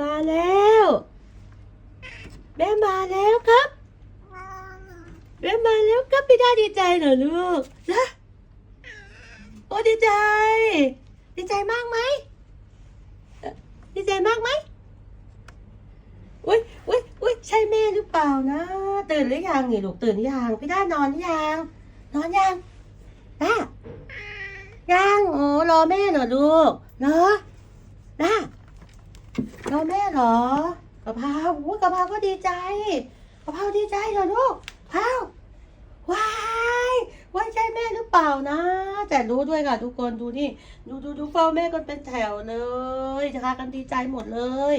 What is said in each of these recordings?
มาแล้ว แม่มาแล้วครับแม่มาแล้วครับพี่ด้าดีใจเหรอลูกนะโอ้ดีใจ ดีใจมากไหมดีใจมากไหมอุ้ยอุ้ยอุ้ยใช่แม่หรือเปล่านะตื่นหรือยังนี่ลูกตื่นหรือยังพี่ด้านอนหรือยังนอนยังด้ายังโอ้รอแม่เหรอลูกเหรอด้ารอแม่เหรอกะเพราโอ้ยกะเพราก็ดีใจกะเพราดีใจเหรอลูกเพราว้ายว้ายใช่แม่หรือเปล่านะ แต่รู้ด้วยค่ะ ทุกคนดูนี่ ดูดูดูเฝ้าแม่กันเป็นแถวเลยจะพากันดีใจหมดเลย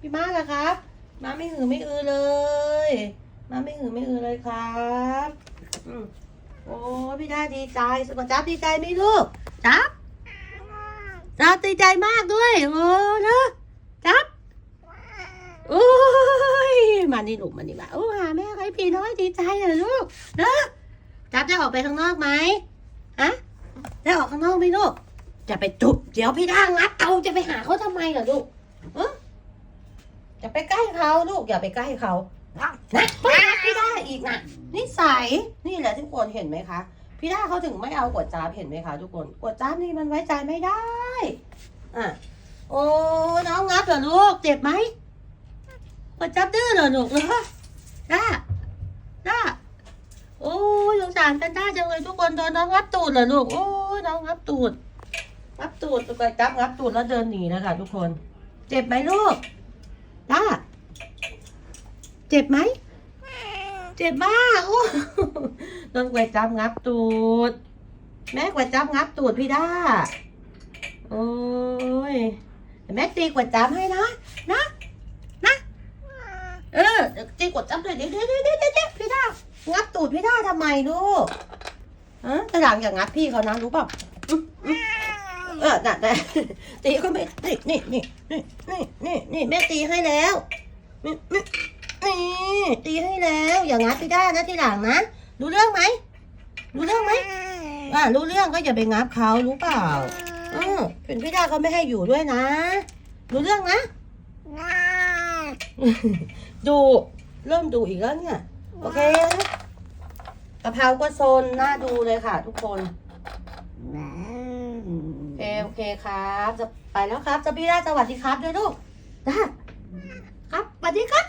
พี่มากอะครับมาไม่หือไม่อือเลยมาไม่หือไม่อือเลยครับโอ้พี่ด้ดีใจสุกจับดีใจไหมลูกจับจับดีใจมากด้วยโอ้เนอะ โอ้ยมานี่ลูกมานี่มาโอ้หาแม่ไว้พี่น้อยดีใจเหรอลูกเนอะจับได้ออกไปข้างนอกไหมอะได้ออกข้างนอกไหมลูกจะไปจุบเดี๋ยวพี่ด้างัดเอาจะไปหาเขาทำไมเหรอลูกเออจะไปใกล้เขาลูกอย่าไปใกล้เขานะไม่ได้อีกนะนิสัยนี่แหละทุกคนเห็นไหมคะ พี่ด้าเขาถึงไม่เอากวดจ้าบเห็นไหมคะทุกคนกวดจ้าบนี่มันไว้ใจไม่ได้อะโอ้น้องงับเหรอลูกเจ็บไหม กวดจ้าบดื้อเหรอลูกเหรอด้าด้าโอ้ยสงสารกันด้าจังเลยทุกคนโดนน้องงับตูดเหรอลูกโอ้ยน้องงับตูดงับตูดกวดจ้าบงับตูดแล้วเดินหนีนะคะทุกคน เจ็บไหมลูกด้าเจ็บไหมเจ็บมากโอ้โดนก๋วยจับงับตูด แม่ก๋วยจับงับตูดพี่ด้า โอ้ยแม่ตีก๋วยจับให้นะนะนะ เออเดี๋ยวตีก๋วยจับเลยเดี๋ยวเดี๋ยวเดี๋ยวเดี๋ยวเดี๋ยวพี่ด้างับตูดพี่ด้าทำไมลูกฮะแต่หลังอย่างงับพี่เขานะรู้เปล่าเออน่ะแต่ตีก็ไม่นี่นี่นี่นี่นี่นี่นี่แม่ตีให้แล้วนี่นี่นี่ตีให้แล้ว อย่างงับพี่ด้านะทีหลังนะรู้เรื่องไหมรู้เรื่องไหมอ่ารู้เรื่องก็อย่าไปงับเขารู้เปล่าเออเป็นพี่ด้าเขาไม่ให้อยู่ด้วยนะ รู้เรื่องนะ ดูเริ่มดูอีกแล้วเนี่ย โอเคกะเพราก็โซนน่าดูเลยค่ะ ทุกคนโอเคโอเคครับ จะไปแล้วครับจะพี่ได้สวัสดีครับด้วยลูกด้ครับสวัสดีครับ